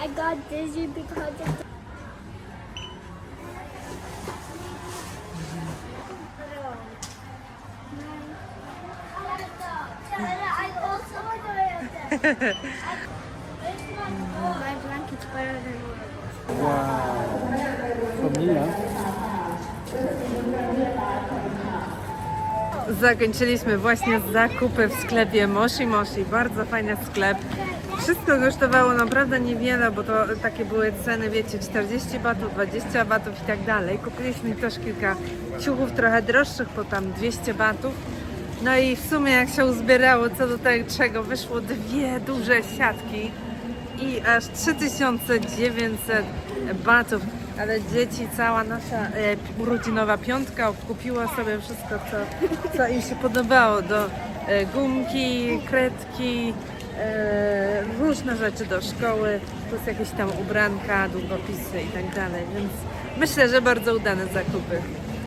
I got dizzy because of My blanket's better than yours. Wow. From Lila? Zakończyliśmy właśnie zakupy w sklepie Moshi Moshi. Bardzo fajny sklep. Wszystko kosztowało naprawdę niewiele, bo to takie były ceny, wiecie, 40 batów, 20 batów i tak dalej. Kupiliśmy też kilka ciuchów trochę droższych, po tam 200 batów. No i w sumie jak się uzbierało co do tego, wyszło dwie duże siatki i aż 3900 batów. Ale dzieci, cała nasza e, urodzinowa piątka kupiła sobie wszystko, co, co im się podobało. Do e, gumki, kredki, e, różne rzeczy do szkoły, plus jakieś tam ubranka, długopisy i tak dalej. Więc myślę, że bardzo udane zakupy.